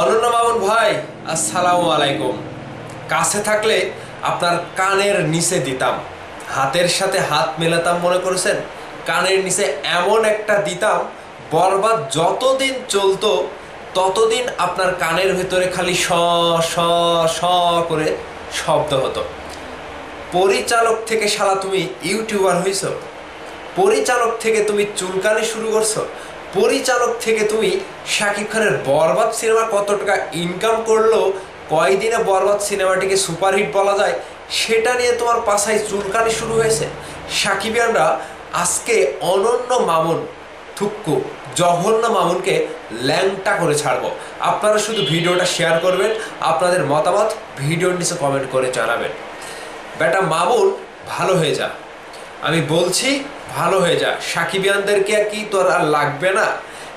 অনন্য মামুন ভাই, আসসালামু আলাইকুম। কাছে থাকলে আপনার কানের নিচে দিতাম। হাতের সাথে হাত মেলাতাম, মনে করেছেন? কানের নিচে এমন একটা দিতাম, বরবাদ যতদিন চলতো, ততদিন আপনার কানের ভেতরে খালি স স স করে শব্দ হতো। পরিচালক থেকে শালা তুমি ইউটিউবার হইছো? পরিচালক থেকে তুমি চুলকানি শুরু করছ? পরিচালক থেকে তুমি শাকিব খানের বরবাদ সিনেমা কত টাকা ইনকাম করল, কয়দিনে বরবাদ সিনেমাটিকে সুপারহিট বলা যায়, সেটা নিয়ে তোমার পাশায় চুলকানি শুরু হয়েছে। সাকিবিয়ানরা আজকে অনন্য মামুন, থুক্কু, জঘন্য মামুনকে ল্যাংটা করে ছাড়বো। আপনারা শুধু ভিডিওটা শেয়ার করবেন, আপনাদের মতামত ভিডিওর নিচে কমেন্ট করে জানাবেন। বেটা মামুন ভালো হয়ে যা। আমি বলছি ভালো হয়ে যা সাকিবিয়ানদেরকে কি তোর আর লাগবে না?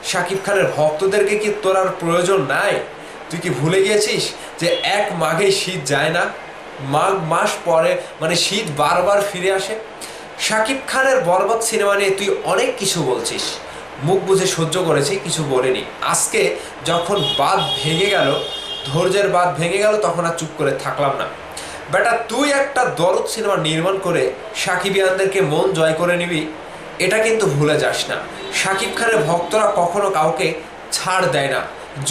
সাকিব খানের ভক্তদেরকে কি তোর আর প্রয়োজন নাই? তুই কি ভুলে গিয়েছিস যে এক মাঘে শীত যায় না? মাঘ মাস পরে মানে শীত বারবার ফিরে আসে? সাকিব খানের বরবাদ সিনেমা নিয়ে তুই অনেক কিছু বলছিস। মুখ বুঝে সহ্য করেছি, কিছু বলিনি। আজকে যখন বাদ ভেঙে গেল, ধৈর্যের বাদ ভেঙে গেল, তখন আর চুপ করে থাকলাম না। বেটা, তুই একটা দরদ সিনেমা নির্মাণ করে সাকিবিয়ানদেরকে মন জয় করে নিবি, এটা কিন্তু ভুলে যাস না। সাকিব খানের ভক্তরা কখনো কাউকে ছাড় দেয় না।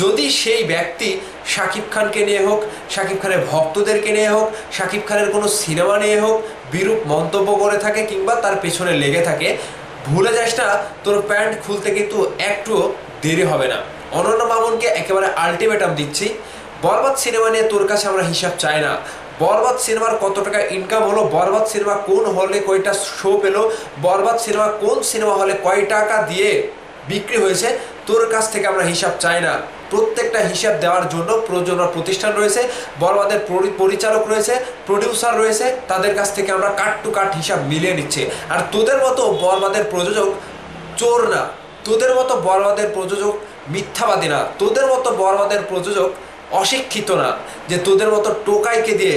যদি সেই ব্যক্তি সাকিব খানকে নিয়ে হোক, সাকিব খানের ভক্তদেরকে নিয়ে হোক, সাকিব খানের কোনো সিনেমা নিয়ে হোক, বিরূপ মন্তব্য করে থাকে কিংবা তার পেছনে লেগে থাকে, ভুলে যাস না, তোর প্যান্ট খুলতে কিন্তু একটুও দেরি হবে না। অনন্য মামুনকে একেবারে আলটিমেটাম দিচ্ছি, বরবাদ সিনেমা নিয়ে তোর কাছে আমরা হিসাব চাই না। বরবাদ সিনেমার কত টাকা ইনকাম হলো? বরবাদ সিনেমা কোন হলে কয়টা শো পেল? বরবাদ সিনেমা কোন সিনেমা হলে কয় টাকা দিয়ে বিক্রি হয়েছে? তোর কাছ থেকে আমরা হিসাব চাই না। প্রত্যেকটা হিসাব দেওয়ার জন্য প্রযোজনা প্রতিষ্ঠান রয়েছে, বরবাদের পরিচালক রয়েছে প্রডিউসার রয়েছে, তাদের কাছ থেকে আমরা কাট টু কাট হিসাব মিলিয়ে নিচ্ছে। আর তোদের মতো বরবাদের প্রযোজক চোর না। তোদের মতো বরবাদের প্রযোজক মিথ্যাবাদী না। তোদের মতো বরবাদের প্রযোজক অশিক্ষিত না, যে তোদের মতো টোকাইকে দিয়ে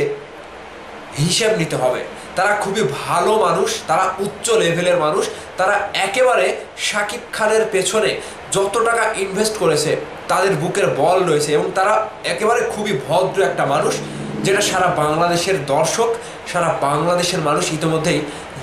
হিসেব নিতে হবে। তারা খুবই ভালো মানুষ, তারা উচ্চ লেভেলের মানুষ, তারা একেবারে শাকিব খানের পেছনে যত টাকা ইনভেস্ট করেছে, তাদের বুকের বল রয়েছে এবং তারা একেবারে খুবই ভদ্র একটা মানুষ, যেটা সারা বাংলাদেশের দর্শক, সারা বাংলাদেশের মানুষ ইতিমধ্যেই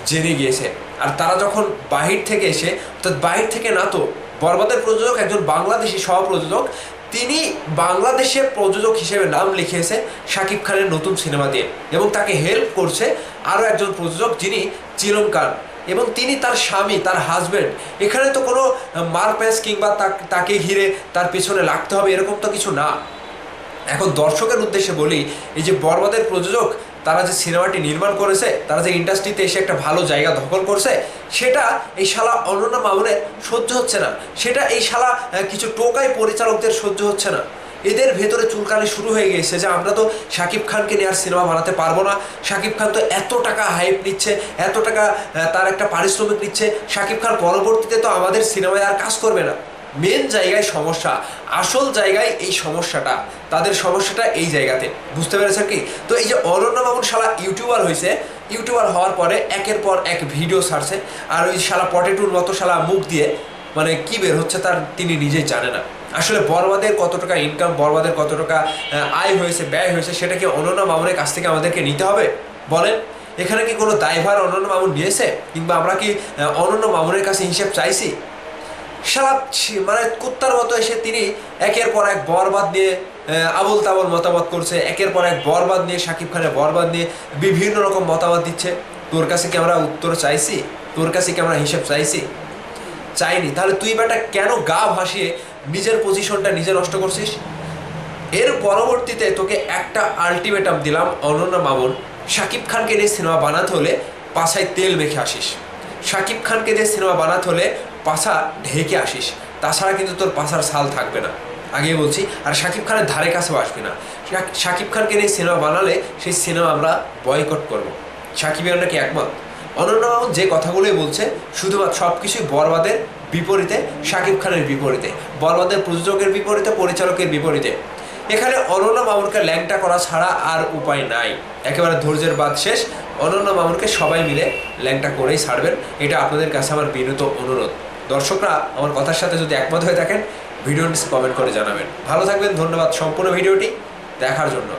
জেনে গিয়েছে। আর তারা যখন বাহির থেকে এসে, অর্থাৎ বাহির থেকে না তো, বরবাদের প্রযোজক, একজন বাংলাদেশি সহপ্রযোজক তিনি বাংলাদেশে প্রযোজক হিসেবে নাম লিখিয়েছে শাকিব খানের নতুন সিনেমা দিয়ে এবং তাকে হেল্প করছে আরও একজন প্রযোজক যিনি চিলম খান। এবং তিনি তার স্বামী, তার হাজব্যান্ড এখানে তো কোনো মারপ্যাস কিংবা তাকে ঘিরে তার পেছনে লাগতে হবে এরকম তো কিছু না। এখন দর্শকের উদ্দেশ্যে বলি, এই যে বরবাদের প্রযোজক তারা যে সিনেমাটি নির্মাণ করেছে, তারা যে ইন্ডাস্ট্রিতে এসে একটা ভালো জায়গা দখল করছে, সেটা এই শালা অনন্য মামুনের সহ্য হচ্ছে না। সেটা এই শালা কিছু টোকাই পরিচালকদের সহ্য হচ্ছে না। এদের ভেতরে চুলকানি শুরু হয়ে গেছে যে আমরা তো শাকিব খানকে নিয়ে আর সিনেমা বানাতে পারব না। শাকিব খান তো এত টাকা হাইপ নিচ্ছে, এত টাকা তার একটা পারিশ্রমিক নিচ্ছে। শাকিব খান পরবর্তীতে তো আমাদের সিনেমায় আর কাজ করবে না। মেন জায়গায় সমস্যা, আসল জায়গায় এই সমস্যাটা, তাদের সমস্যাটা এই জায়গাতে। বুঝতে পেরেছেন কি? তো এই যে মামুন শালা ইউটিউবার হয়েছে ইউটিউবার হওয়ার পরে একের পর এক ভিডিও ছাড়ছে, আর ওই শালা পটেটুর মতো শালা মুখ দিয়ে মানে কি বের হচ্ছে তার তিনি নিজেই জানে না। আসলে বরবাদের কত টাকা ইনকাম বরবাদের কত টাকা আয় হয়েছে, ব্যয় হয়েছে সেটা কি অনন্য মামুনের কাছ থেকে আমাদেরকে নিতে হবে? বলেন, এখানে কি কোনো দায়ভার অনন্য মামুন নিয়েছে? কিংবা আমরা কি অনন্য মামুনের কাছে হিসেব চাইছি? সারা মানে কুত্তার মতো এসে তিনি একের পর এক বরবাদ নিয়ে আবল তাবল মতামত করছে, একের পর এক বরবাদ নিয়ে, শাকিব খানের বরবাদ নিয়ে বিভিন্ন রকম মতামত দিচ্ছে। তোর কাছে কি আমরা উত্তর চাইছি? তোর কাছে কি আমরা হিসেব চাইছি? চাইনি। তাহলে তুই বেটা কেন গা ভাসিয়ে নিজের পজিশনটা নিজে নষ্ট করছিস? এর পরবর্তীতে তোকে একটা আলটিমেটাম দিলাম, অনন্য মামুন, শাকিব খানকে নিয়ে সিনেমা বানাতে হলে পাছায় তেল মেখে আসিস। শাকিব খানকে দিয়ে সিনেমা বানাতে হলে পাছা ঢেকে আসিস, তাছাড়া কিন্তু তোর পাছার সাল থাকবে না। আগে বলছি, আর শাকিব খানের ধারে কাছেও আসবে না। শাকিব খানকে নিয়ে সিনেমা বানালে, সেই সিনেমা আমরা বয়কট করব। শাকিব আমরা কি একমত? অনন্য যে কথাগুলোই বলছে, শুধুমাত্র সব কিছুই বরবাদের বিপরীতে, শাকিব খানের বিপরীতে। বরবাদের প্রযোজকের বিপরীতে, পরিচালকের বিপরীতে। এখানে অনন্য মামুনকে ল্যাংটা করা ছাড়া আর উপায় নাই। একেবারে ধৈর্যের বাদ শেষ অনন্য মামুনকে সবাই মিলে ল্যাংটা করেই ছাড়বেন। এটা আপনাদের কাছে আমার বিনীত অনুরোধ। দর্শকরা আমার কথার সাথে যদি একমত হয়ে থাকেন, ভিডিও কমেন্ট করে জানাবেন। ভালো থাকবেন, ধন্যবাদ। সম্পূর্ণ ভিডিওটি দেখার জন্য।